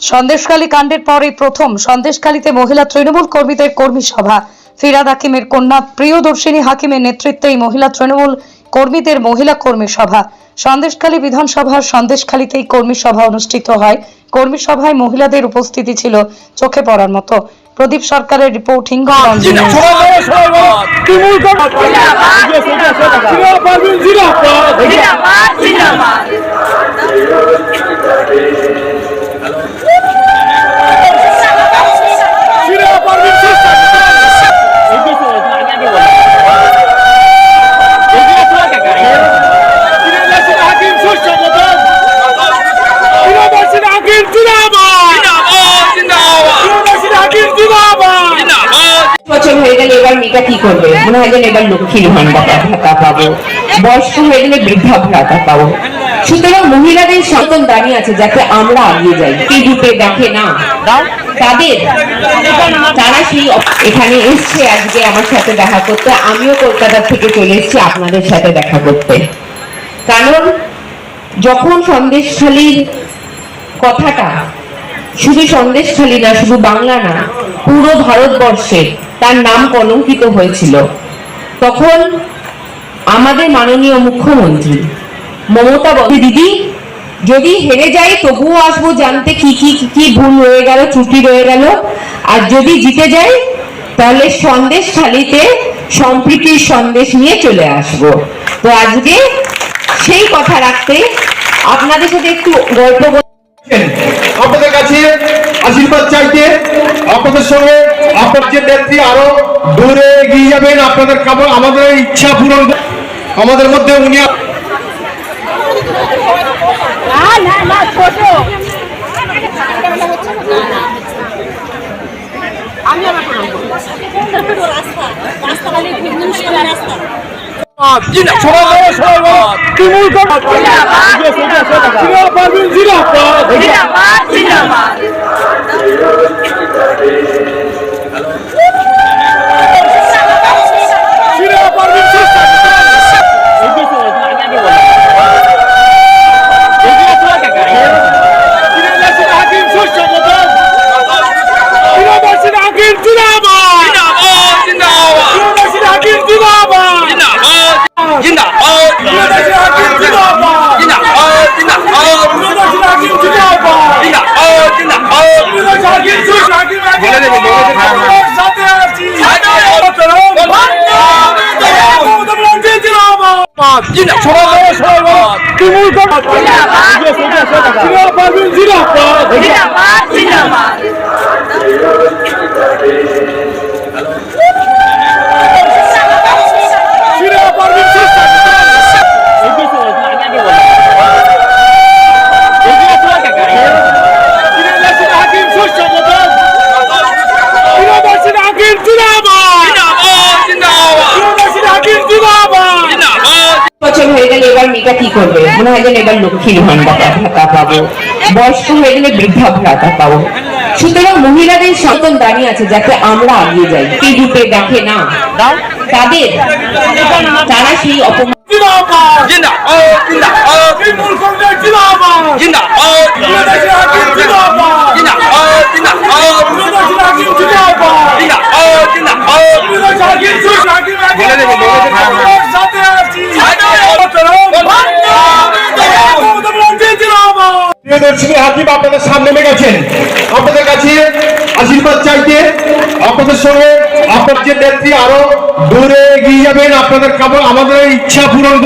সন্দেশখালী কাণ্ডের পরে প্রথম সন্দেশখালীতে মহিলা তৃণমূল কর্মীদের কর্মী সভা। ফিরাদ হাকিমের কন্যা প্রিয়দর্শিনী হাকিমের নেতৃত্বে এই মহিলা তৃণমূল কর্মীদের মহিলা কর্মী সভা। সন্দেশখালী বিধানসভার সন্দেশখালীতেই কর্মী সভা অনুষ্ঠিত হয়। কর্মী সভায় মহিলাদের উপস্থিতি ছিল চোখে পড়ার মতো। প্রদীপ সরকারের রিপোর্টিং বছর এবার মেয়েটা কি করবে? মনে হয় যেন এবার লক্ষ্মীর ভান্ডার ভাতা পাবো বয়স্ক হয়ে গেলে বৃদ্ধা ভাতা পাবো সুতরাং মহিলাদের দাঁড়িয়ে আছে যাতে আমরা এগিয়ে যাই। দেখে না? তাদের। তারা সেই এখানে এসছে আজকে আমার সাথে দেখা করতে। আমিও কলকাতা থেকে চলে এসেছি আপনাদের সাথে দেখা করতে। কারণ যখন সন্দেশখালীর কথাটা শুধু সন্দেশখালী না শুধু বাংলা না পুরো ভারতবর্ষে তার নাম কলঙ্কিত হয়েছিল। তখন আমাদের মাননীয় মুখ্যমন্ত্রী মমতা দিদি, যদি হেরে যাই তবুও আসব জানতে কি কি কি ভুল রয়ে গেল, ত্রুটি রয়ে গেল। আর যদি জিতে যাই, তাহলে সন্দেশ খালিতে সম্প্রীতির সন্দেশ নিয়ে চলে আসব। তো আজকে সেই কথা রাখতে আপনাদের সাথে একটু গল্প আপনাদের কাছে আশীর্বাদ চাইতে আপনাদের সঙ্গে আপনার যে নেত্রী আরও দূরে এগিয়ে যাবেন আপনাদের আমাদের ইচ্ছা পূরণ আমাদের মধ্যে উনি না না না ছোট আমি আবার হয়ে এবার মেয়েটা কি করবে? মনে হয় যেন এবার লক্ষ্মীর ভান্ডার ভাতা পাবো বয়স্ক হয়ে গেলে বৃদ্ধা ভাতা পাবো। সুতরাং মহিলাদের সন্তান দাঁড়িয়ে আছে যাতে আমরা এগিয়ে যাই। টিভিতে দেখে না? তাদের। তারা সেই অপমান প্রিয়দর্শিনী হাকিম আপনাদের সামনে নেমে গেছেন আপনাদের কাছে আশীর্বাদ চাইতে আপনাদের সঙ্গে আপনার যে নেত্রী আরও দূরে এগিয়ে যাবেন, আপনাদের কামনা আমাদের ইচ্ছা পূরণ